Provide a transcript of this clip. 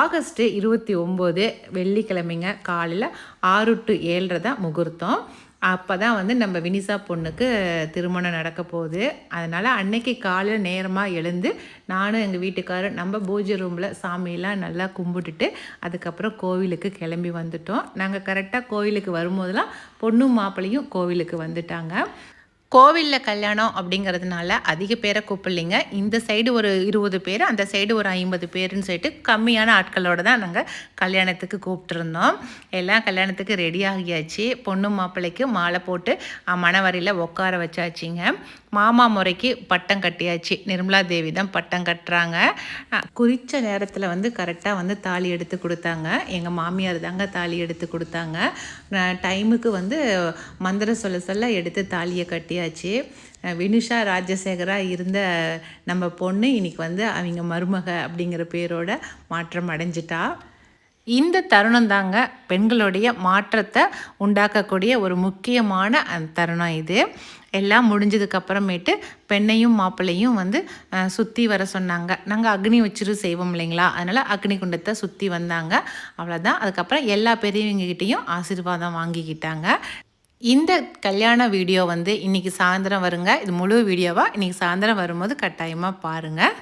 August இருபத்தி ஒம்பது வெள்ளிக்கிழமைங்க காலையில் ஆறு டு ஏழரை தான் முகூர்த்தம். அப்போ தான் வந்து நம்ம வினிசா பொண்ணுக்கு திருமணம் நடக்க போகுது. அதனால் அன்னைக்கு காலையில் நேரமாக எழுந்து நானும் எங்கள் வீட்டுக்காரர் நம்ம பூஜை ரூமில் சாமியெல்லாம் நல்லா கும்பிட்டுட்டு அதுக்கப்புறம் கோவிலுக்கு கிளம்பி வந்துட்டோம். நாங்கள் கரெக்டாக கோவிலுக்கு வரும்போதெல்லாம் பொண்ணும் மாப்பிள்ளையும் கோவிலுக்கு வந்துட்டாங்க. கோவிலில் கல்யாணம் அப்படிங்கிறதுனால அதிக பேரை கூப்பிடலிங்க. இந்த சைடு ஒரு இருபது பேர் அந்த சைடு ஒரு ஐம்பது பேருன்னு சொல்லிட்டு கம்மியான ஆட்களோட தான் நாங்கள் கல்யாணத்துக்கு கூப்பிட்டுருந்தோம். எல்லாம் கல்யாணத்துக்கு ரெடி ஆகியாச்சு. பொண்ணு மாப்பிள்ளைக்கு மாலை போட்டு அஹ், மணவரையில் உட்கார வச்சாச்சுங்க. மாமா முறைக்கு பட்டம் கட்டியாச்சு. நிர்மலா தேவி தான் பட்டம் கட்டுறாங்க. குறித்த நேரத்தில் வந்து கரெக்டாக வந்து தாலி எடுத்து கொடுத்தாங்க. எங்கள் மாமியார் தாங்க தாலி எடுத்து கொடுத்தாங்க. டைமுக்கு வந்து மந்திரம் சொல்ல சொல்ல எடுத்து தாலியை கட்டி கட்டியாச்சு. வினுஷா ராஜசேகராக இருந்த நம்ம பொண்ணு இன்னைக்கு வந்து அவங்க மருமக அப்படிங்கிற பேரோட மாற்றம் அடைஞ்சிட்டா. இந்த தருணம் தாங்க பெண்களுடைய மாற்றத்தை உண்டாக்கக்கூடிய ஒரு முக்கியமான அந்த தருணம் இது. எல்லாம் முடிஞ்சதுக்கப்புறமேட்டு பெண்ணையும் மாப்பிள்ளையும் வந்து சுற்றி வர சொன்னாங்க. நாங்கள் அக்னி வச்சுட்டு செய்வோம் இல்லைங்களா? அதனால் அக்னி குண்டத்தை சுற்றி வந்தாங்க. அவ்வளோதான் அதுக்கப்புறம் எல்லா பெரியவங்ககிட்டேயும் ஆசீர்வாதம் வாங்கிக்கிட்டாங்க. இந்த கல்யாண வீடியோ வந்து இன்றைக்கி சாயந்தரம் வருங்க. இது முழு வீடியோவாக இன்றைக்கி சாயந்தரம் வரும்போது கட்டாயமாக பாருங்கள்